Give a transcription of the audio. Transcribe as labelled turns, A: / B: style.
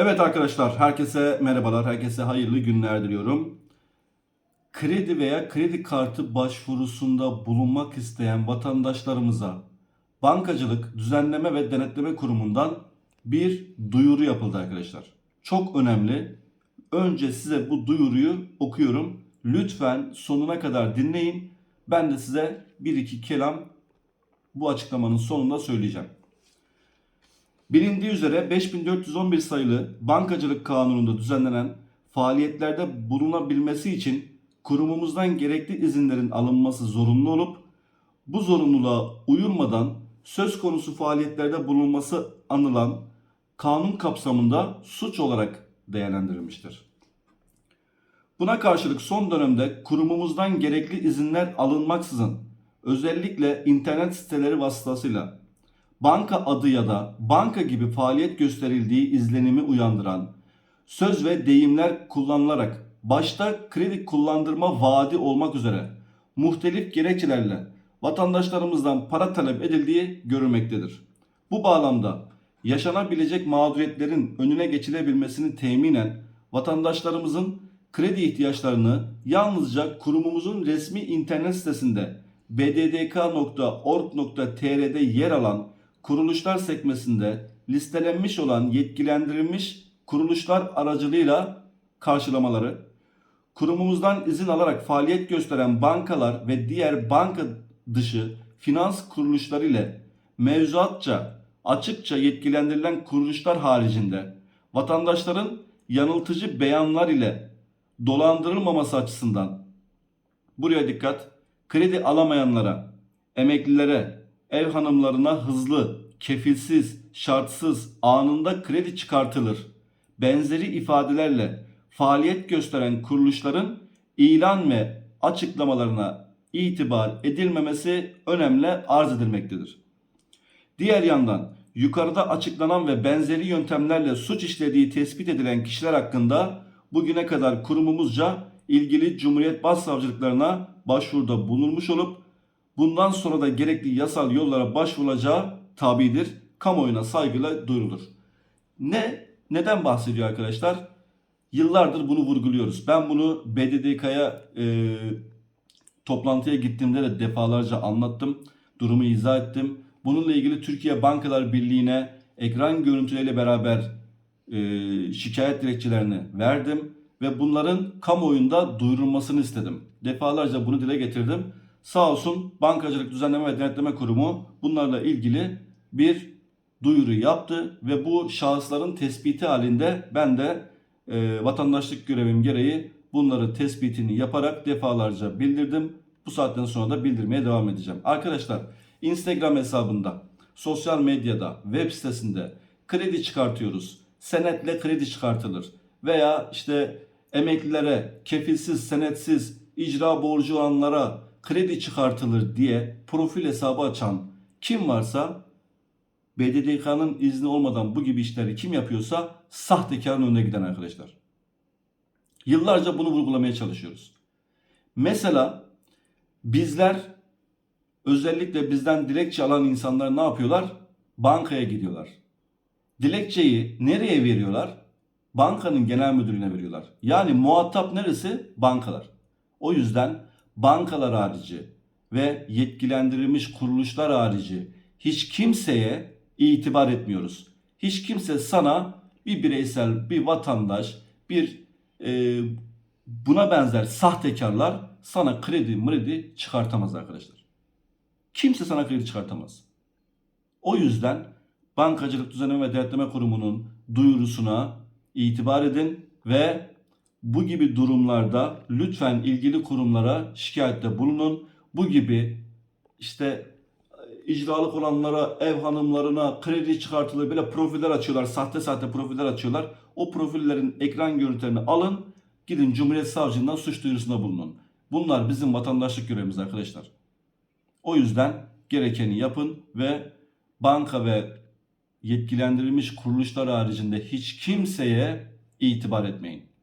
A: Evet arkadaşlar, herkese merhabalar, herkese hayırlı günler diliyorum. Kredi veya kredi kartı başvurusunda bulunmak isteyen vatandaşlarımıza Bankacılık Düzenleme ve Denetleme Kurumu'ndan bir duyuru yapıldı arkadaşlar. Çok önemli. Önce size bu duyuruyu okuyorum. Lütfen sonuna kadar dinleyin. Ben de size bir iki kelam bu açıklamanın sonunda söyleyeceğim. Bilindiği üzere 5411 sayılı Bankacılık Kanunu'nda düzenlenen faaliyetlerde bulunabilmesi için kurumumuzdan gerekli izinlerin alınması zorunlu olup bu zorunluluğa uyulmadan söz konusu faaliyetlerde bulunması anılan kanun kapsamında suç olarak değerlendirilmiştir. Buna karşılık son dönemde kurumumuzdan gerekli izinler alınmaksızın özellikle internet siteleri vasıtasıyla banka adı ya da banka gibi faaliyet gösterildiği izlenimi uyandıran söz ve deyimler kullanılarak başta kredi kullandırma vaadi olmak üzere muhtelif gerekçelerle vatandaşlarımızdan para talep edildiği görülmektedir. Bu bağlamda yaşanabilecek mağduriyetlerin önüne geçilebilmesini teminen vatandaşlarımızın kredi ihtiyaçlarını yalnızca kurumumuzun resmi internet sitesinde bddk.org.tr'de yer alan kuruluşlar sekmesinde listelenmiş olan yetkilendirilmiş kuruluşlar aracılığıyla karşılamaları, kurumumuzdan izin alarak faaliyet gösteren bankalar ve diğer banka dışı finans kuruluşları ile mevzuatça açıkça yetkilendirilen kuruluşlar haricinde vatandaşların yanıltıcı beyanlar ile dolandırılmaması açısından buraya dikkat kredi alamayanlara, emeklilere, ev hanımlarına hızlı, kefilsiz, şartsız, anında kredi çıkartılır. Benzeri ifadelerle faaliyet gösteren kuruluşların ilan ve açıklamalarına itibar edilmemesi önemli arz edilmektedir. Diğer yandan yukarıda açıklanan ve benzeri yöntemlerle suç işlediği tespit edilen kişiler hakkında bugüne kadar kurumumuzca ilgili Cumhuriyet Başsavcılıklarına başvuruda bulunmuş olup bundan sonra da gerekli yasal yollara başvurulacağı tabidir. Kamuoyuna saygıyla duyurulur. Ne? Neden bahsediyor arkadaşlar? Yıllardır bunu vurguluyoruz. Ben bunu BDDK'ya e, toplantıya gittiğimde de defalarca anlattım. Durumu izah ettim. Bununla ilgili Türkiye Bankalar Birliği'ne ekran görüntüleriyle beraber e, şikayet dilekçelerini verdim ve bunların kamuoyunda duyurulmasını istedim. Defalarca bunu dile getirdim. Sağ olsun Bankacılık Düzenleme ve Denetleme Kurumu bunlarla ilgili bir duyuru yaptı ve bu şahısların tespiti halinde ben de e, vatandaşlık görevim gereği bunları tespitini yaparak defalarca bildirdim. Bu saatten sonra da bildirmeye devam edeceğim. Arkadaşlar Instagram hesabında, sosyal medyada, web sitesinde kredi çıkartıyoruz. Senetle kredi çıkartılır. Veya işte emeklilere, kefilsiz, senetsiz, icra borcu olanlara kredi çıkartılır diye profil hesabı açan kim varsa BDDK'nın izni olmadan bu gibi işleri kim yapıyorsa sahtekarın önüne giden arkadaşlar. Yıllarca bunu vurgulamaya çalışıyoruz. Mesela bizler özellikle bizden dilekçe alan insanlar ne yapıyorlar? Bankaya gidiyorlar. Dilekçeyi nereye veriyorlar? Bankanın genel müdürüne veriyorlar. Yani muhatap neresi? Bankalar. O yüzden bankalar harici ve yetkilendirilmiş kuruluşlar harici hiç kimseye itibar etmiyoruz. Hiç kimse sana bir bireysel, bir vatandaş, bir e, buna benzer sahtekarlar sana kredi mredi çıkartamaz arkadaşlar. Kimse sana kredi çıkartamaz. O yüzden Bankacılık Düzenleme ve Denetleme Kurumu'nun duyurusuna itibar edin ve bu gibi durumlarda lütfen ilgili kurumlara şikayette bulunun. Bu gibi işte icralık olanlara, ev hanımlarına kredi çıkartılır böyle profiller açıyorlar. Sahte sahte profiller açıyorlar. O profillerin ekran görüntülerini alın. Gidin Cumhuriyet Savcılığından suç duyurusunda bulunun. Bunlar bizim vatandaşlık görevimiz arkadaşlar. O yüzden gerekeni yapın ve banka ve yetkilendirilmiş kuruluşlar haricinde hiç kimseye itibar etmeyin.